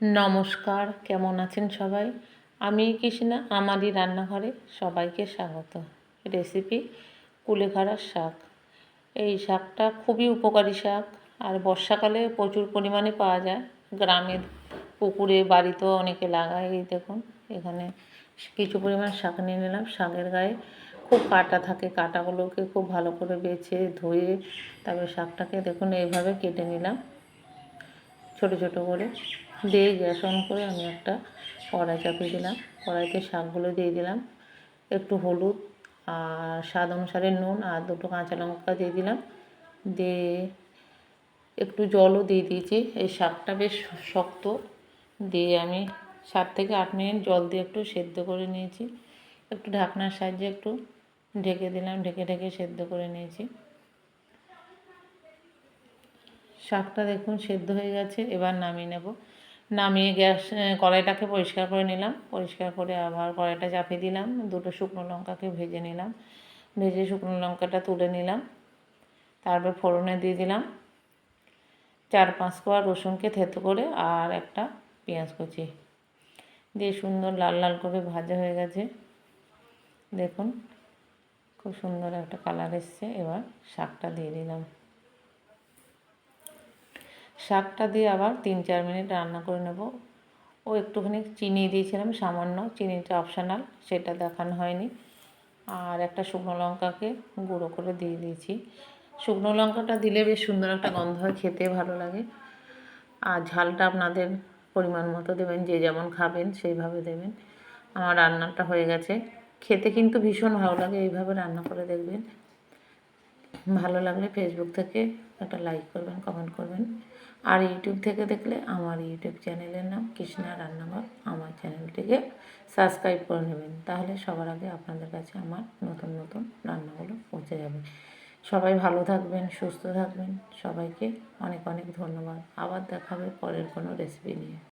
নমস্কার, কেমন আছেন সবাই? আমি কৃষ্ণা, আমারই রান্নাঘরে সবাইকে স্বাগত। রেসিপি কুলেখাড়ার শাক। এই শাকটা খুবই উপকারী শাক, আর বর্ষাকালে প্রচুর পরিমাণে পাওয়া যায়। গ্রামের পুকুরে, বাড়িতেও অনেকে লাগায়, এই দেখুন, এখানে কিছু পরিমাণ শাক নিয়ে নিলাম। শাকের গায়ে খুব কাটা থাকে, কাটাগুলোকে খুব ভালো করে বেছে ধুয়ে তারপরে শাকটাকে দেখুন, এইভাবে কেটে নিলাম। ছোট ছোট করে। দিয়ে গ্যাস অন করে আমি একটা কড়াই চাপিয়ে দিলাম। কড়াইতে শাকগুলো দিয়ে দিলাম, একটু হলুদ আর স্বাদ অনুসারে নুন আর দুটো কাঁচা লঙ্কা দিয়ে দিলাম। দিয়ে একটু জলও দিয়ে দিয়েছি। এই শাকটা বেশ শক্ত। দিয়ে আমি সাত থেকে আট মিনিট জল দিয়ে একটু সেদ্ধ করে নিয়েছি। একটু ঢাকনার সাহায্যে একটু ঢেকে দিলাম, ঢেকে ঢেকে সেদ্ধ করে নিয়েছি। শাকটা দেখুন সেদ্ধ হয়ে গেছে, এবার নামিয়ে নেব। নামিয়ে গ্যাস কড়াইটাকে পরিষ্কার করে নিলাম। পরিষ্কার করে আবার কড়াইটা চাপিয়ে দিলাম। দুটো শুকনো লঙ্কাকে ভেজে নিলাম। ভেজে শুকনো লঙ্কাটা তুলে নিলাম। তারপর ফোড়নে দিয়ে দিলাম চার পাঁচ কোয়া রসুনকে থেতো করে আর একটা পেঁয়াজ কুচি। দিয়ে সুন্দর লাল লাল করে ভাজা হয়ে গেছে। দেখুন, খুব সুন্দর একটা কালার এসছে। এবার শাকটা দিয়ে দিলাম। শাকটা দিয়ে আবার তিন চার মিনিট রান্না করে নেব। ও একটুখানি চিনি দিয়েছিলাম, সামান্য চিনিটা অপশানাল সেটা দেখানো হয়নি। আর একটা শুকনো লঙ্কাকে গুঁড়ো করে দিয়ে দিয়েছি। শুকনো লঙ্কাটা দিলে বেশ সুন্দর একটা গন্ধ হয়, খেতে ভালো লাগে। আর ঝালটা আপনাদের পরিমাণ মতো দেবেন, যে যেমন খাবেন সেইভাবে দেবেন। আমার রান্নাটা হয়ে গেছে। খেতে কিন্তু ভীষণ ভালো লাগে, এইভাবে রান্না করে দেখবেন। ভালো লাগলে ফেসবুক থেকে একটা লাইক করবেন কমেন্ট করবেন। আর ইউটিউব থেকে দেখলে আমার ইউটিউব চ্যানেলের নাম কৃষ্ণা রান্নাঘর। আমার চ্যানেলটিকে সাবস্ক্রাইব করে নেবেন, তাহলে সবার আগে আপনাদের কাছে আমার নতুন নতুন রান্নাগুলো পৌঁছে যাবে। সবাই ভালো থাকবেন, সুস্থ থাকবেন। সবাইকে অনেক অনেক ধন্যবাদ। আবার দেখাবে পরের কোনো রেসিপি নিয়ে।